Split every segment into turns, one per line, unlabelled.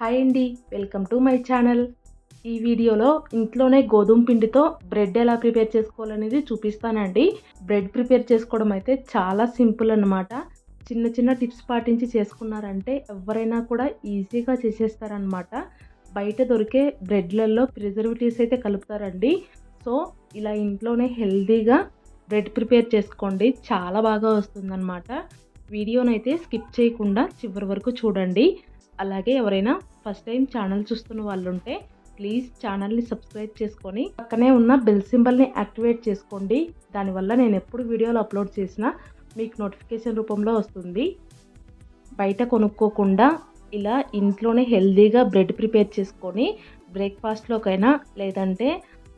Hi అండి welcome to my channel. ఈ వీడియోలో ఇంట్లోనే గోధుమ పిండితో బ్రెడ్ ఎలా ప్రిపేర్ చేసుకోవాలనేది చూపిస్తానండి. బ్రెడ్ ప్రిపేర్ చేసుకోవడం అయితే చాలా సింపుల్ అన్నమాట. చిన్న చిన్న టిప్స్ పాటించి చేసుకున్నారంటే ఎవరైనా కూడా ఈజీగా చేసేస్తారనమాట బయట దొరికే బ్రెడ్లలో ప్రిజర్వేటివ్స్ అయితే కలుపుతారండి. సో ఇలా ఇంట్లోనే హెల్తీగా బ్రెడ్ ప్రిపేర్ చేసుకోండి. చాలా బాగా వస్తుందన్నమాట. వీడియోనైతే స్కిప్ చేయకుండా చివరి వరకు చూడండి. అలాగే ఎవరైనా ఫస్ట్ టైం ఛానల్ చూస్తున్న వాళ్ళు ఉంటే ప్లీజ్ ఛానల్ని సబ్స్క్రైబ్ చేసుకొని పక్కనే ఉన్న బెల్ సింబల్ని యాక్టివేట్ చేసుకోండి. దానివల్ల నేను ఎప్పుడు వీడియోలు అప్లోడ్ చేసినా మీకు నోటిఫికేషన్ రూపంలో వస్తుంది. బయట కొనుక్కోకుండా ఇలా ఇంట్లోనే హెల్తీగా బ్రెడ్ ప్రిపేర్ చేసుకొని బ్రేక్ఫాస్ట్లోకైనా లేదంటే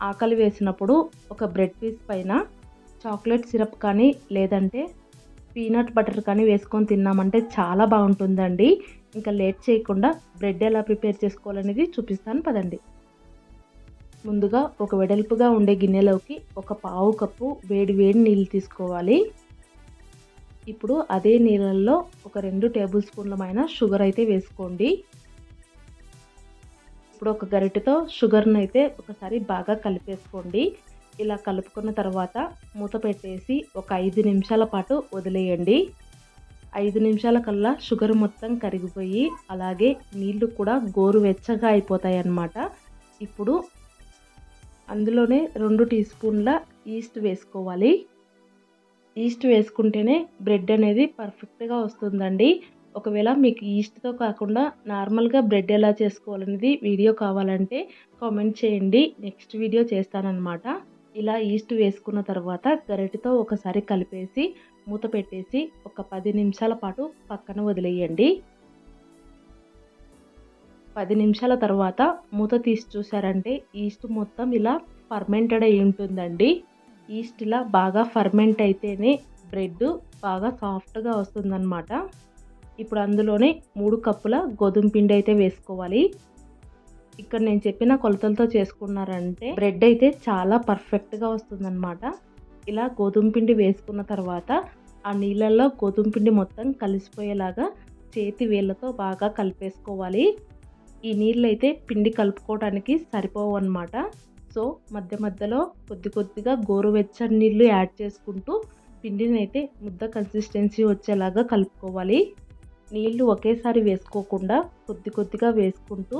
ఆకలి వేసినప్పుడు ఒక బ్రెడ్ పీస్ పైన చాక్లెట్ సిరప్ కానీ లేదంటే పీనట్ బటర్ కానీ వేసుకొని తిన్నామంటే చాలా బాగుంటుందండి. ఇంకా లేట్ చేయకుండా బ్రెడ్ ఎలా ప్రిపేర్ చేసుకోవాలనేది చూపిస్తాను పదండి. ముందుగా ఒక వెడల్పుగా ఉండే గిన్నెలోకి ఒక పావు కప్పు వేడి వేడి నీళ్ళు తీసుకోవాలి. ఇప్పుడు అదే నీళ్ళల్లో ఒక రెండు టేబుల్ స్పూన్లమైన షుగర్ అయితే వేసుకోండి. ఇప్పుడు ఒక గరిటెతో షుగర్ని అయితే ఒకసారి బాగా కలిపేసుకోండి. ఇలా కలుపుకున్న తర్వాత మూత పెట్టేసి ఒక ఐదు నిమిషాల పాటు వదిలేయండి. ఐదు నిమిషాల కల్లా షుగర్ మొత్తం కరిగిపోయి అలాగే నీళ్ళు కూడా గోరువెచ్చగా అయిపోతాయి అన్నమాట ఇప్పుడు అందులోనే రెండు టీ స్పూన్ల ఈస్ట్ వేసుకోవాలి. ఈస్ట్ వేసుకుంటేనే బ్రెడ్ అనేది పర్ఫెక్ట్గా వస్తుందండి. ఒకవేళ మీకు ఈస్ట్తో కాకుండా నార్మల్గా బ్రెడ్ ఎలా చేసుకోవాలనేది వీడియో కావాలంటే కామెంట్ చేయండి. నెక్స్ట్ వీడియో చేస్తానన్నమాట. ఇలా ఈస్ట్ వేసుకున్న తర్వాత గరిటతో ఒకసారి కలిపేసి మూత పెట్టేసి ఒక పది నిమిషాల పాటు పక్కన వదిలేయండి. పది నిమిషాల తర్వాత మూత తీసి చూసారంటే ఈస్ట్ మొత్తం ఇలా ఫర్మెంటెడ్ అయి ఉంటుందండి. ఈస్ట్ ఇలా బాగా ఫర్మెంట్ అయితేనే బ్రెడ్ బాగా సాఫ్ట్గా వస్తుందన్నమాట. ఇప్పుడు అందులోనే మూడు కప్పుల గోధుమ పిండి అయితే వేసుకోవాలి. ఇక్కడ నేను చెప్పిన కొలతలతో చేసుకున్నారంటే బ్రెడ్ అయితే చాలా పర్ఫెక్ట్గా వస్తుందన్నమాట. ఇలా గోధుమ పిండి వేసుకున్న తర్వాత ఆ నీళ్ళల్లో గోధుమ పిండి మొత్తం కలిసిపోయేలాగా చేతి వేళ్ళతో బాగా కలిపేసుకోవాలి. ఈ నీళ్ళు అయితే పిండి కలుపుకోవడానికి సరిపోవు అనమాట సో మధ్య మధ్యలో కొద్ది కొద్దిగా గోరువెచ్చని నీళ్ళు యాడ్ చేసుకుంటూ పిండిని అయితే ముద్ద కన్సిస్టెన్సీ వచ్చేలాగా కలుపుకోవాలి. నీళ్ళు ఒకేసారి వేసుకోకుండా కొద్ది కొద్దిగా వేసుకుంటూ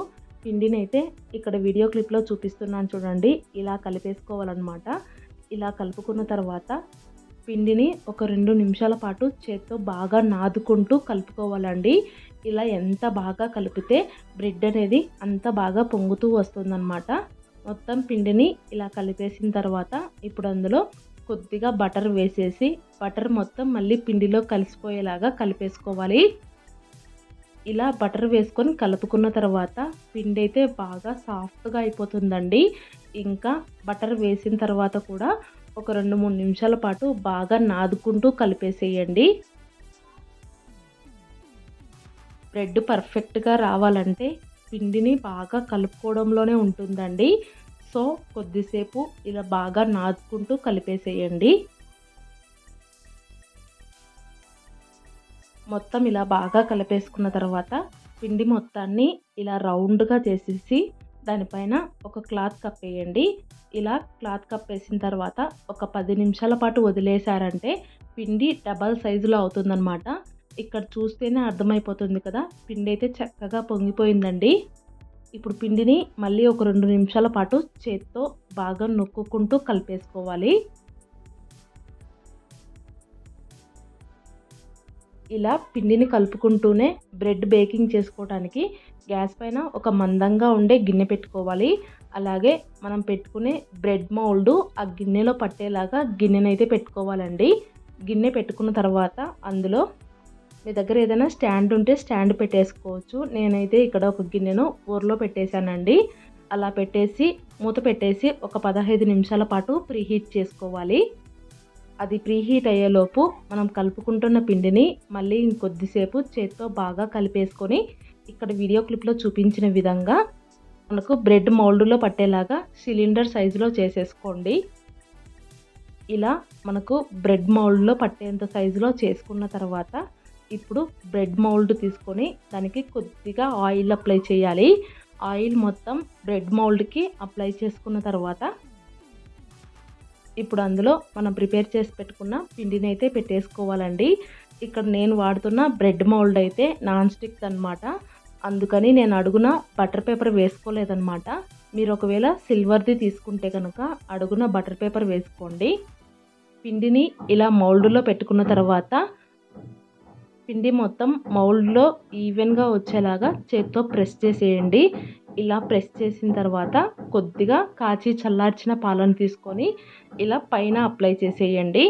పిండిని అయితే ఇక్కడ వీడియో క్లిప్లో చూపిస్తున్నాను చూడండి. ఇలా కలిపేసుకోవాలన్నమాట. ఇలా కలుపుకున్న తర్వాత పిండిని ఒక రెండు నిమిషాల పాటు చేత్తో బాగా నాదుకుంటూ కలుపుకోవాలండి. ఇలా ఎంత బాగా కలిపితే బ్రెడ్ అనేది అంత బాగా పొంగుతూ వస్తుందన్నమాట. మొత్తం పిండిని ఇలా కలిపేసిన తర్వాత ఇప్పుడు అందులో కొద్దిగా బటర్ వేసేసి బటర్ మొత్తం మళ్ళీ పిండిలో కలిసిపోయేలాగా కలిపేసుకోవాలి. ఇలా బటర్ వేసుకొని కలుపుకున్న తర్వాత పిండి అయితే బాగా సాఫ్ట్గా అయిపోతుందండి. ఇంకా బటర్ వేసిన తర్వాత కూడా ఒక రెండు మూడు నిమిషాల పాటు బాగా నాదుకుంటూ కలిపేసేయండి. బ్రెడ్ పర్ఫెక్ట్గా రావాలంటే పిండిని బాగా కలుపుకోవడంలోనే ఉంటుందండి. సో కొద్దిసేపు ఇలా బాగా నాదుకుంటూ కలిపేసేయండి. మొత్తం ఇలా బాగా కలిపేసుకున్న తర్వాత పిండి మొత్తాన్ని ఇలా రౌండ్గా చేసేసి దానిపైన ఒక క్లాత్ కప్పేయండి. ఇలా క్లాత్ కప్పేసిన తర్వాత ఒక పది నిమిషాల పాటు వదిలేశారంటే పిండి డబల్ సైజులో అవుతుందన్నమాట. ఇక్కడ చూస్తేనే అర్థమైపోతుంది కదా పిండి అయితే చక్కగా పొంగిపోయిందండి. ఇప్పుడు పిండిని మళ్ళీ ఒక రెండు నిమిషాల పాటు చేత్తో బాగా నొక్కుకుంటూ కలిపేసుకోవాలి. ఇలా పిండిని కలుపుకుంటూనే బ్రెడ్ బేకింగ్ చేసుకోవడానికి గ్యాస్ పైన ఒక మందంగా ఉండే గిన్నె పెట్టుకోవాలి. అలాగే మనం పెట్టుకునే బ్రెడ్ మౌల్డ్ ఆ గిన్నెలో పట్టేలాగా గిన్నెనైతే పెట్టుకోవాలండి. గిన్నె పెట్టుకున్న తర్వాత అందులో మీ దగ్గర ఏదైనా స్టాండ్ ఉంటే స్టాండ్ పెట్టేసుకోవచ్చు. నేనైతే ఇక్కడ ఒక గిన్నెను ఊర్లో పెట్టేశానండి. అలా పెట్టేసి మూత పెట్టేసి ఒక పదహైదు నిమిషాల పాటు ప్రీహీట్ చేసుకోవాలి. అది ప్రీహీట్ అయ్యేలోపు మనం కలుపుకుంటున్న పిండిని మళ్ళీ ఇంకొద్దిసేపు చేత్తో బాగా కలిపేసుకొని ఇక్కడ వీడియో క్లిప్లో చూపించిన విధంగా మనకు బ్రెడ్ మౌల్డ్లో పట్టేలాగా సిలిండర్ సైజులో చేసేసుకోండి. ఇలా మనకు బ్రెడ్ మౌల్డ్లో పట్టేంత సైజులో చేసుకున్న తర్వాత ఇప్పుడు బ్రెడ్ మౌల్డ్ తీసుకొని దానికి కొద్దిగా ఆయిల్ అప్లై చేయాలి. ఆయిల్ మొత్తం బ్రెడ్ మౌల్డ్కి అప్లై చేసుకున్న తర్వాత ఇప్పుడు అందులో మనం ప్రిపేర్ చేసి పెట్టుకున్న పిండిని అయితే పెట్టేసుకోవాలండి. ఇక్కడ నేను వాడుతున్న బ్రెడ్ మౌల్డ్ అయితే నాన్ స్టిక్ అనమాట అందుకని నేను అడుగున బటర్ పేపర్ వేసుకోలేదనమాట మీరు ఒకవేళ సిల్వర్ది తీసుకుంటే కనుక అడుగున బటర్ పేపర్ వేసుకోండి. పిండిని ఇలా మౌల్డ్లో పెట్టుకున్న తర్వాత పిండి మొత్తం మౌల్డ్లో ఈవెన్గా వచ్చేలాగా చేత్తో ప్రెస్ చేసేయండి. ఇలా ప్రెస్ చేసిన తర్వాత కొద్దిగా కాచి చల్లార్చిన పాలను తీసుకొని ఇలా పైన అప్లై చేసేయండి.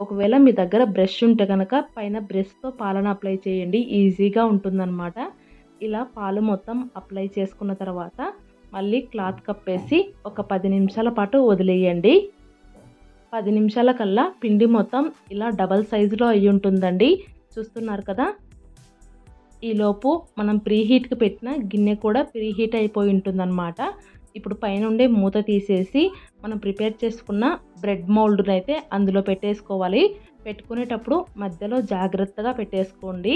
ఒకవేళ మీ దగ్గర బ్రష్ ఉంటే కనుక పైన బ్రష్తో పాలను అప్లై చేయండి. ఈజీగా ఉంటుందన్నమాట. ఇలా పాలు మొత్తం అప్లై చేసుకున్న తర్వాత మళ్ళీ క్లాత్ కప్పేసి ఒక పది నిమిషాల పాటు వదిలేయండి. పది నిమిషాల కల్లా పిండి మొత్తం ఇలా డబల్ సైజులో అయి ఉంటుందండి చూస్తున్నారు కదా? ఈలోపు మనం ప్రీ హీట్కి పెట్టిన గిన్నె కూడా ప్రీ హీట్ అయిపోయి ఉంటుందన్నమాట. ఇప్పుడు పైన ఉండే మూత తీసేసి మనం ప్రిపేర్ చేసుకున్న బ్రెడ్ మౌల్డ్ని అయితే అందులో పెట్టేసుకోవాలి. పెట్టుకునేటప్పుడు మధ్యలో జాగ్రత్తగా పెట్టేసుకోండి.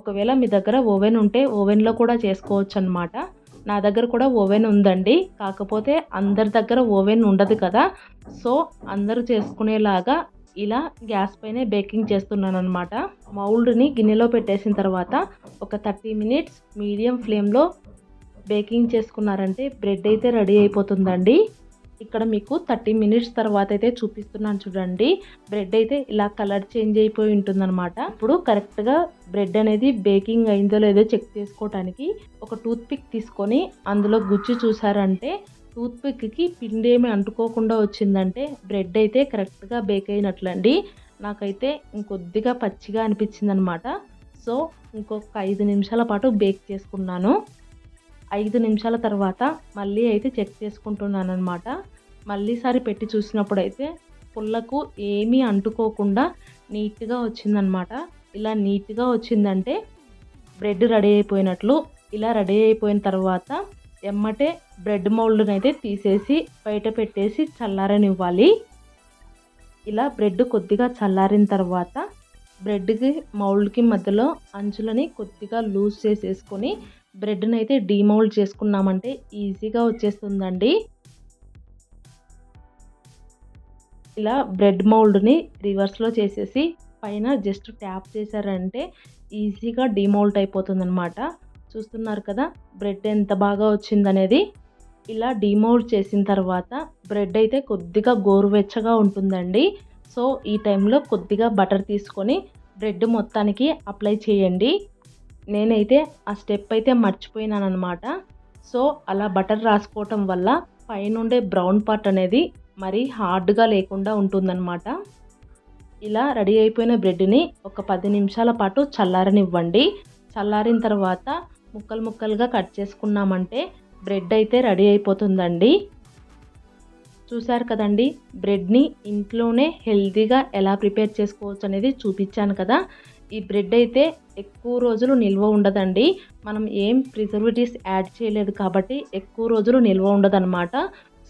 ఒకవేళ మీ దగ్గర ఓవెన్ ఉంటే ఓవెన్లో కూడా చేసుకోవచ్చు అనమాట నా దగ్గర కూడా ఓవెన్ ఉందండి. కాకపోతే అందరి దగ్గర ఓవెన్ ఉండదు కదా. సో అందరూ చేసుకునేలాగా ఇలా గ్యాస్ పైనే బేకింగ్ చేస్తున్నాను అనమాట మౌల్డ్ని గిన్నెలో పెట్టేసిన తర్వాత ఒక థర్టీ మినిట్స్ మీడియం ఫ్లేమ్లో బేకింగ్ చేసుకున్నారంటే బ్రెడ్ అయితే రెడీ అయిపోతుందండి. ఇక్కడ మీకు థర్టీ మినిట్స్ తర్వాత అయితే చూపిస్తున్నాను చూడండి. బ్రెడ్ అయితే ఇలా కలర్ చేంజ్ అయిపోయి ఉంటుందన్నమాట. ఇప్పుడు కరెక్ట్గా బ్రెడ్ అనేది బేకింగ్ అయిందో లేదో చెక్ చేసుకోవడానికి ఒక టూత్ పిక్ తీసుకొని అందులో గుచ్చి చూసారంటే టూత్ పిక్కి పిండి ఏమి అంటుకోకుండా వచ్చిందంటే బ్రెడ్ అయితే కరెక్ట్గా బేక్ అయినట్లండి. నాకైతే ఇంకొద్దిగా పచ్చిగా అనిపించింది అనమాట సో ఇంకొక ఐదు నిమిషాల పాటు బేక్ చేసుకున్నాను. ఐదు నిమిషాల తర్వాత మళ్ళీ అయితే చెక్ చేసుకుంటున్నాను అనమాట మళ్ళీసారి పెట్టి చూసినప్పుడు అయితే పుల్లకు ఏమీ అంటుకోకుండా నీట్గా వచ్చిందనమాట. ఇలా నీట్గా వచ్చిందంటే బ్రెడ్ రెడీ అయిపోయినట్లు ఇలా రెడీ అయిపోయిన తర్వాత ఎమ్మటే బ్రెడ్ మౌల్డ్ని అయితే తీసేసి బయట పెట్టేసి చల్లారనివ్వాలి. ఇలా బ్రెడ్ కొద్దిగా చల్లారిన తర్వాత బ్రెడ్కి మౌల్డ్కి మధ్యలో అంచులని కొద్దిగా లూజ్ చేసేసుకొని బ్రెడ్ని అయితే డీమౌల్డ్ చేసుకున్నామంటే ఈజీగా వచ్చేస్తుందండి. ఇలా బ్రెడ్ మౌల్డ్ని రివర్స్లో చేసేసి పైన జస్ట్ ట్యాప్ చేశారంటే ఈజీగా డీమౌల్ట్ అయిపోతుంది అనమాట చూస్తున్నారు కదా బ్రెడ్ ఎంత బాగా వచ్చిందనేది. ఇలా డిమౌల్డ్ చేసిన తర్వాత బ్రెడ్ అయితే కొద్దిగా గోరువెచ్చగా ఉంటుందండి. సో ఈ టైంలో కొద్దిగా బటర్ తీసుకొని బ్రెడ్ మొత్తానికి అప్లై చేయండి. నేనైతే ఆ స్టెప్ అయితే మర్చిపోయినాను అనమాట సో అలా బటర్ రాసుకోవటం వల్ల పైనుండే బ్రౌన్ పార్ట్ అనేది మరీ హార్డ్గా లేకుండా ఉంటుందన్నమాట. ఇలా రెడీ అయిపోయిన బ్రెడ్ని ఒక పది నిమిషాల పాటు చల్లారనివ్వండి. చల్లారిన తర్వాత ముక్కలు ముక్కలుగా కట్ చేసుకున్నామంటే బ్రెడ్ అయితే రెడీ అయిపోతుందండి. చూశారు కదండి బ్రెడ్ని ఇంట్లోనే హెల్తీగా ఎలా ప్రిపేర్ చేసుకోవచ్చు అనేది చూపించాను కదా. ఈ బ్రెడ్ అయితే ఎక్కువ రోజులు నిల్వ ఉండదండి. మనం ఏం ప్రిజర్వేటివ్స్ యాడ్ చేయలేదు కాబట్టి ఎక్కువ రోజులు నిల్వ ఉండదన్నమాట.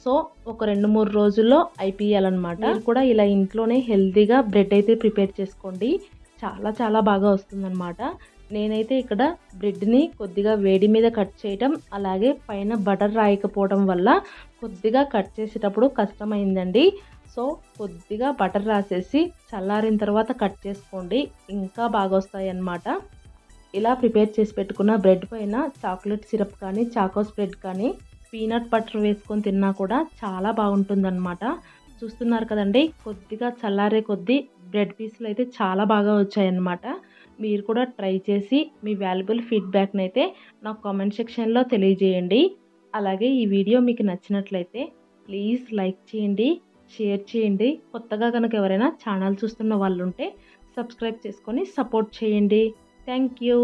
సో ఒక రెండు మూడు రోజుల్లో అయిపోయాలన్నమాట. కూడా ఇలా ఇంట్లోనే హెల్తీగా బ్రెడ్ అయితే ప్రిపేర్ చేసుకోండి. చాలా చాలా బాగా వస్తుందన్నమాట. నేనైతే ఇక్కడ బ్రెడ్ని కొద్దిగా వేడి మీద కట్ చేయటం అలాగే పైన బటర్ రాయకపోవడం వల్ల కొద్దిగా కట్ చేసేటప్పుడు కష్టమైందండి. సో కొద్దిగా బటర్ రాసేసి చల్లారిన తర్వాత కట్ చేసుకోండి. ఇంకా బాగా వస్తాయి అన్నమాట ఇలా ప్రిపేర్ చేసి పెట్టుకున్న బ్రెడ్ పైన చాక్లెట్ సిరప్ కానీ చాకోస్ బ్రెడ్ కానీ పీనట్ బటర్ వేసుకొని తిన్నా కూడా చాలా బాగుంటుందన్నమాట. చూస్తున్నారు కదండి కొద్దిగా చల్లారే కొద్దీ బ్రెడ్ పీసులు అయితే చాలా బాగా వచ్చాయన్నమాట. మీరు కూడా ట్రై చేసి మీ వాల్యుబుల్ ఫీడ్బ్యాక్ని అయితే నాకు కామెంట్ సెక్షన్లో తెలియజేయండి. అలాగే ఈ వీడియో మీకు నచ్చినట్లయితే ప్లీజ్ లైక్ చేయండి షేర్ చేయండి. కొత్తగా కనుక ఎవరైనా ఛానల్ చూస్తున్న వాళ్ళు ఉంటే సబ్స్క్రైబ్ చేసుకొని సపోర్ట్ చేయండి. Thank you.